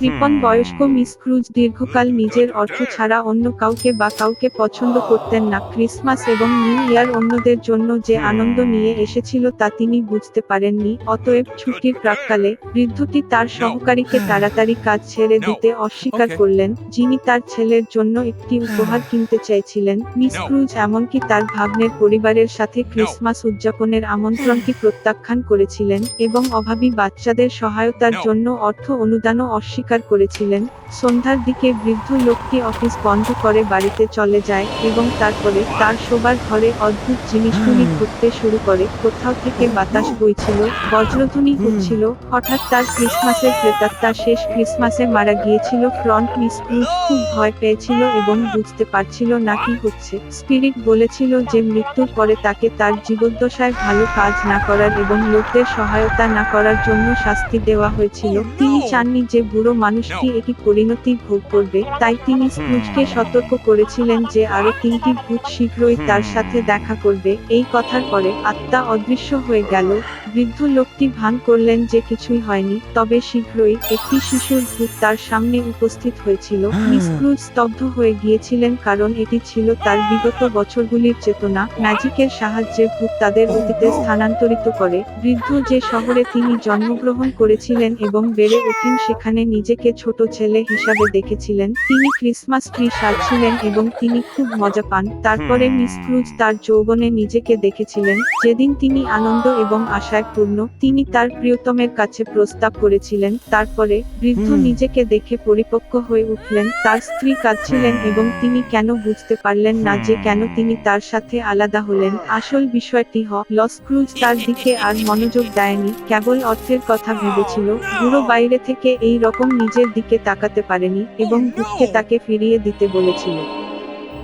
কৃপণ বয়স্ক miss cruise দীর্ঘকাল নিজের অর্থ ছাড়া অন্য কাউকে বা কাউকে পছন্দ করতেন না। ক্রিসমাস এবং নিউ ইয়ার অন্যদের জন্য যে আনন্দ নিয়ে এসেছিল তা তিনি বুঝতে পারেননি অতএব ছুটির প্রাককালে বৃদ্ধটি তার সহকারীকে তাড়াতাড়ি কাজ ছেড়ে দিতে অস্বীকার করলেন যিনি তার ছেলের জন্য একটি উপহার কিনতে চাইছিলেন। মিস ক্রুজ এমনকি তার ভাগ্নের পরিবারের সাথে ক্রিসমাস উদযাপনের আমন্ত্রণটি প্রত্যাখ্যান করেছিলেন এবং অভাবী বাচ্চাদের সহায়তার জন্য অর্থ অনুদানও অস্বীকার করেছিলেন। সন্ধ্যার দিকে বৃদ্ধ লোকটি অফিস বন্ধ করে বাড়িতে চলে যায় এবং তারপরে তার শোবার ঘরে অদ্ভুত জিনিসগুলি ঘুরতে শুরু করে। কোথাও থেকে বাতাস বইছিল বজ্রধ্বনি হচ্ছিল হঠাৎ তার ক্রিসমাসের প্রেতাত্মা শেষ ক্রিসমাসে মারা গিয়েছিল ফ্রন্ট মিস ক্রুজ। খুব ভয় পেয়েছিল এবং বুঝতে পারছিল না কি হচ্ছে। স্পিরিট বলেছিল যে মৃত্যুর পরে তাকে তার জীবদ্দশায় ভালো কাজ না করার এবং লোকদের সহায়তা না করার জন্য শাস্তি দেওয়া হয়েছিল। তিনি চাননি যে বুড়ো মানুষটি একটি পরিণতি ভোগ করবে তাই তিনি স্ক্রুজকে সতর্ক করেছিলেন যে আরও তিনটি ভূত শীঘ্রই তার সাথে দেখা করবে। এই কথার পরে আত্মা অদৃশ্য হয়ে গেল। বৃদ্ধ লোকটি ভান করলেন যে কিছুই হয়নি তবে শীঘ্রই একটি শিশুর ভূত তার সামনে উপস্থিত হয়েছিল। মিস ক্রুজ স্তব্ধ হয়ে গিয়েছিলেন কারণ এটি ছিল তার বিগত বছরগুলির চেতনা। ম্যাজিকের সাহায্যে ভূত তাদের অতীতে স্থানান্তরিত করে। বৃদ্ধ যে শহরে তিনি জন্মগ্রহণ করেছিলেন এবং বেড়ে ওঠেন সেখানে নিজেকে ছোট ছেলে হিসাবে দেখেছিলেন। তিনি ক্রিসমাস ট্রি সাজছিলেন এবং তিনি খুব মজা পান। তারপরে মিস ক্রুজ তার যৌবনে নিজেকে দেখেছিলেন। যেদিন তিনি আনন্দ এবং আশায় পূর্ণ তিনি তার প্রিয়তমের কাছে প্রস্তাব করেছিলেন। তারপরে বৃদ্ধ নিজেকে দেখে পরিপক্ক হয়ে উঠলেন। তার স্ত্রী কাঁদছিলেন এবং তিনি কেন বুঝতে পারলেন না যে কেন তিনি তার সাথে আলাদা হলেন। আসল বিষয়টি হ লস ক্রুজ তার দিকে আর মনোযোগ দেয়নি কেবল অর্থের কথা ভেবেছিল। বুড়ো বাইরে থেকে এই রকম নিজের দিকে তাকাতে পারেনি এবং দুঃখে তাকে ফিরিয়ে দিতে বলেছিল।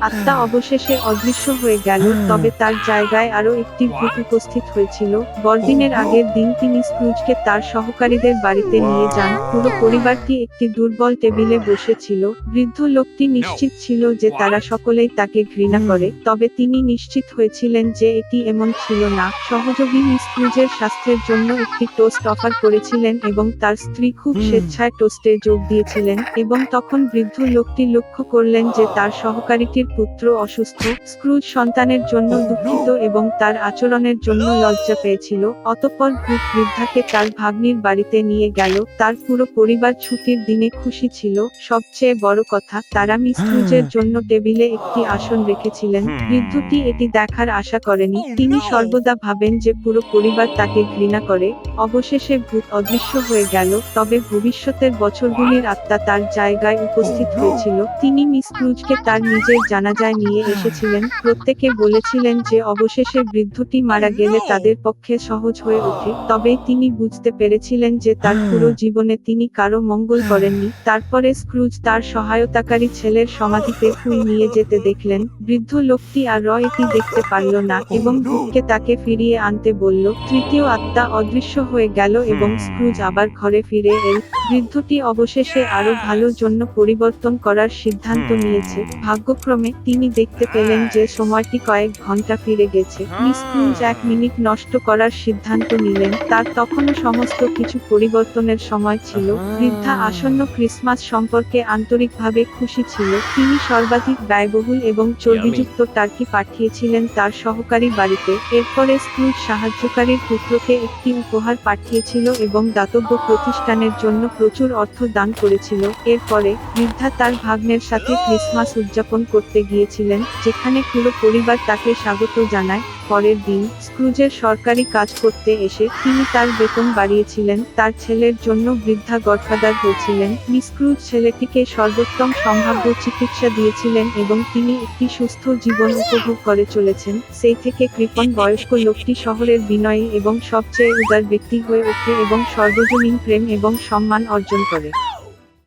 আত্মা অবশেষে অদৃশ্য হয়ে গেল তবে তার জায়গায় আরও একটি ভূত উপস্থিত হয়েছিল। বড়দিনের আগের দিন তিনি স্ক্রুজকে তার সহকারীদের বাড়িতে নিয়ে যান। পুরো পরিবারটি একটি দুর্বল টেবিলে বসেছিল। বৃদ্ধ লোকটি নিশ্চিত ছিল যে তারা সকলেই তাকে ঘৃণা করে তবে তিনি নিশ্চিত হয়েছিলেন যে এটি এমন ছিল না। সহযোগী মিস ক্রুজের স্বাস্থ্যের জন্য একটি টোস্ট অফার করেছিলেন এবং তার স্ত্রী খুব স্বেচ্ছায় টোস্টে যোগ দিয়েছিলেন এবং তখন বৃদ্ধ লোকটি লক্ষ্য করলেন যে তার সহকারীটির পুত্র অসুস্থ স্ক্রুজ সন্তানের জন্য দুঃখিত এবং তার আচরণের জন্য লজ্জা পেয়েছিল। অতঃপর ভূত বৃদ্ধাকে তার ভাগ্নির বাড়িতে নিয়ে গেল। তার পুরো পরিবার ছুটির দিনে খুশি ছিল। সবচেয়ে বড় কথা তারা মিস ক্রুজের জন্য টেবিলে একটি আসন রেখেছিলেন। বৃদ্ধটি এটি দেখার আশা করেনি। তিনি সর্বদা ভাবেন যে পুরো পরিবার তাকে ঘৃণা করে। অবশেষে ভূত অদৃশ্য হয়ে গেল। তবে ভবিষ্যতের বছরগুলির আত্মা তার জায়গায় উপস্থিত হয়েছিল। তিনি মিস ক্রুজকে তার নিজের জানাজায় নিয়ে এসেছিলেন। প্রত্যেকে বলেছিলেন যে অবশেষে বৃদ্ধটি মারা গেলে তাদের পক্ষে সহজ হয়ে ওঠে। তবে তিনি বুঝতে পেরেছিলেন যে তার পুরো জীবনে তিনি কারও মঙ্গল করেননি। তারপরে স্ক্রুজ তার সহায়তাকারী ছেলের সমাধিতে ফুল নিয়ে যেতে দেখলেন, বৃদ্ধ লোকটি আর র এটি দেখতে পারল না এবং ভূতকে তাকে ফিরিয়ে আনতে বলল, তৃতীয় আত্মা অদৃশ্য হয়ে গেল এবং স্ক্রুজ আবার ঘরে ফিরে এল। বৃদ্ধটি অবশেষে আরও ভালো জন্য পরিবর্তন করার সিদ্ধান্ত নিয়েছে। ভাগ্যক্রমে তিনি দেখতে পেলেন যে সময়টি কয়েক ঘণ্টা ফিরে গেছে। মিস ক্রুজ এক মিনিট নষ্ট করার সিদ্ধান্ত নিলেন। তার তখনও সমস্ত কিছু পরিবর্তনের সময় ছিল। বৃদ্ধা আসন্ন ক্রিসমাস সম্পর্কে আন্তরিকভাবে খুশি ছিল। তিনি সর্বাধিক ব্যয়বহুল এবং চর্বিযুক্ত টার্কি পাঠিয়েছিলেন তার সহকারী বাড়িতে। এরপরে স্ক্রুজ সাহায্যকারীর পুত্রকে একটি উপহার পাঠিয়েছিল এবং দাতব্য প্রতিষ্ঠানের জন্য প্রচুর অর্থ দান করেছিল। এরপরে বৃদ্ধা তার ভাগ্নের সাথে ক্রিসমাস উদযাপন করতে গিয়েছিলেন, যেখানে পুরো পরিবার তাকে স্বাগত জানায়। পরের দিন, স্ক্রুজের সরকারি কাজ করতে এসে তিনি তার বেতন বাড়িয়েছিলেন, তার ছেলের জন্য বৃদ্ধা গডফাদার হয়েছিলেন মিসক্রুজ ছেলেটিকে সর্বোত্তম সম্ভাব্য চিকিৎসা দিয়েছিলেন এবং তিনি একটি সুস্থ জীবন উপভোগ করে চলেছেন। সেই থেকে কৃপন বয়স্ক লোকটি শহরের বিনয়ী এবং সবচেয়ে উদার ব্যক্তি হয়ে ওঠে এবং সর্বজনীন প্রেম এবং সম্মান অর্জন করে।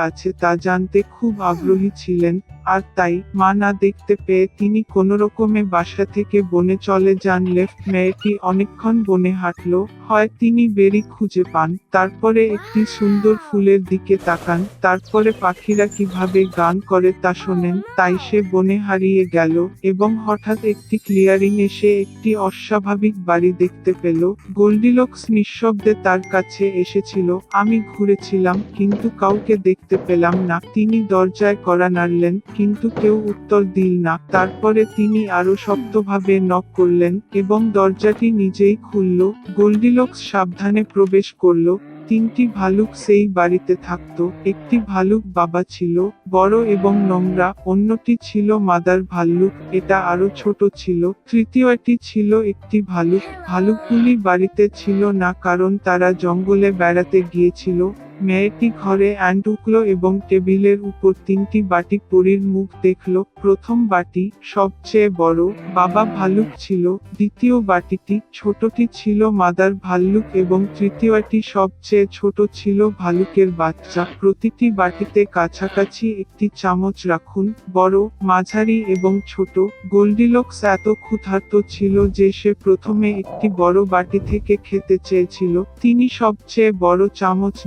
আছে তা জানতে খুব আগ্রহী ছিলেন আর তাই মা না দেখতে পেয়ে তিনি কোনোরকমে বাসা থেকে বনে চলে যান। লেফট মেয়েটি অনেকক্ষণ বনে হাঁটলো, হয় তিনি বেরি খুঁজে পান। তারপরে একটি সুন্দর ফুলের দিকে তাকান। তারপরে পাখিরা কীভাবে গান করে তা শোনেন। তাই সে বনে হারিয়ে গেল এবং হঠাৎ একটি ক্লিয়ারিং এসে একটি অস্বাভাবিক বাড়ি দেখতে পেল। গোল্ডিলক্স নিঃশব্দে তার কাছে এসেছিল, আমি ঘুরেছিলাম, কিন্তু কাউকে দেখতে পেলাম না। তিনি দরজায় করা নাড়লেন। কিন্তু কেউ উত্তর দিল না। তারপরে তিনি আরও শক্তভাবে নক করলেন এবং দরজাটি নিজেই খুলল। গোল্ডিলক্স সাবধানে প্রবেশ করল। তিনটি ভালুক সেই বাড়িতে থাকতো। একটি ভালুক বাবা ছিল, বড় এবং নোংরা, অন্যটি ছিল মাদার ভাল্লুক, এটা আরও ছোট ছিল। তৃতীয়টি ছিল একটি ভালুক। ভালুকগুলি বাড়িতে ছিল না কারণ তারা জঙ্গলে বেড়াতে গিয়েছিল। মেয়েটি ঘরে অ্যান্ড উঠল এবং টেবিলের উপর তিনটি বাটি পরীর মুখ দেখল। প্রথম বাটি সবচেয়ে বড়, বাবা ভালুক ছিল। দ্বিতীয় বাটিটি ছোটটি ছিল মাদার ভাল্লুক এবং তৃতীয়টি সবচেয়ে ছোট ছিল ভালুকের বাচ্চা। প্রতিটি বাটিতে কাছাকাছি একটি চামচ রাখুন। বড়, মাঝারি এবং ছোট। গোল্ডিলক্স এত ক্ষুধার্ত ছিল যে সে প্রথমে একটি বড় বাটি থেকে খেতে চেয়েছিল। তিনি সবচেয়ে বড় চামচ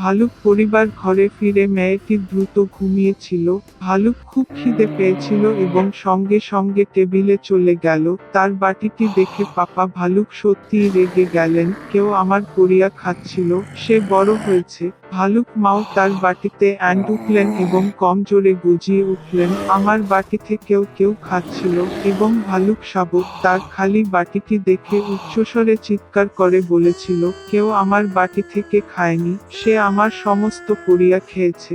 ভালুক পরিবার ঘরে ফিরে মেয়েটি দ্রুত ঘুমিয়েছিল, ভালুক খুব খিদে পেয়েছিল এবং সঙ্গে সঙ্গে টেবিলে চলে গেল, তার বাটিটি দেখে পাপা ভালুক সত্যিই রেগে গেলেন, কেউ আমার পরিয়া খাচ্ছিল, সে বড় হয়েছে, ভালুক মাও তার বাটিতে অ্যান্ড উঠলেন এবং কম জোরে গুজিয়ে উঠলেন, আমার বাটি থেকেও কেউ খাচ্ছিল এবং ভালুক শাবক তার খালি বাটিটি দেখে উচ্চস্বরে চিৎকার করে বলেছিল, কেউ আমার বাটি থেকে খায়নি, সে আমার সমস্ত পরিয়া খেয়েছে।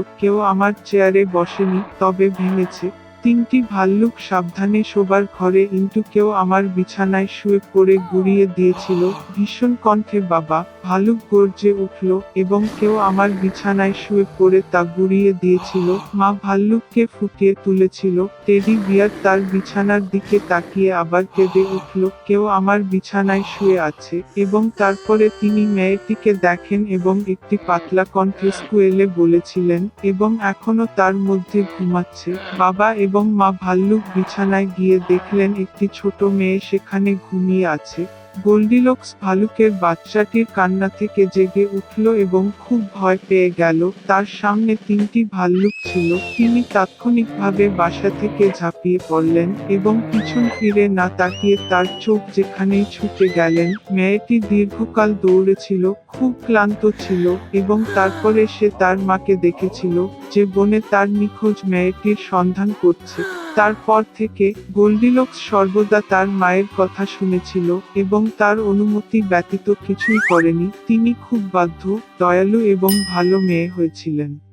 কেউ আমার চেয়ারে বসেনি তবে ভেঙেছে। তিনটি ভাল্লুক সাবধানে শোবার ঘরে ইন্টু কেউ আমার বিছানায় শুয়ে পড়ে গুড়িয়ে দিয়েছিল, ভীষণ কণ্ঠে, বাবা ভালুক গর্জে উঠল এবং কেউ আমার বিছানায় শুয়ে পড়ে তা গুড়িয়ে দিয়েছিল। মা ভাল্লুককে ফুটিয়ে তুলেছিল, টেডি বিয়ার তার বিছানার দিকে তাকিয়ে আবার কেঁদে উঠল, কেউ আমার বিছানায় শুয়ে আছে। এবং তারপরে তিনি মেয়েটিকে দেখেন এবং একটি পাতলা কণ্ঠে স্কুয়েলে বলেছিলেন, এবং এখনও তার মধ্যে ঘুমাচ্ছে। বাবা এবং মা ভাল্লুক বিছানায় গিয়ে দেখলেন একটি ছোট মেয়ে সেখানে ঘুমিয়ে আছে। গোল্ডিলক্স ভালুকের বাচ্চাটির কান্না থেকে জেগে উঠল এবং খুব ভয় পেয়ে গেল। তার সামনে তিনটি ভাল্লুক ছিল। তিনি তাৎক্ষণিকভাবে বাসা থেকে ঝাঁপিয়ে পড়লেন এবং পিছন ফিরে না তাকিয়ে তার চোখ যেখানেই ছুটে গেলেন, মেয়েটি দীর্ঘকাল দৌড়েছিল, খুব ক্লান্ত ছিল এবং তারপরে সে তার মাকে দেখেছিল। যে বনে তার নিখোঁজ মেয়েটির সন্ধান করছে। তারপর থেকে গোল্ডিলক্স সর্বদা তার মায়ের কথা শুনেছিল এবং তার অনুমতি ব্যতীত কিছুই করেনি। তিনি খুব বাধ্য, দয়ালু এবং ভালো মেয়ে হয়েছিলেন।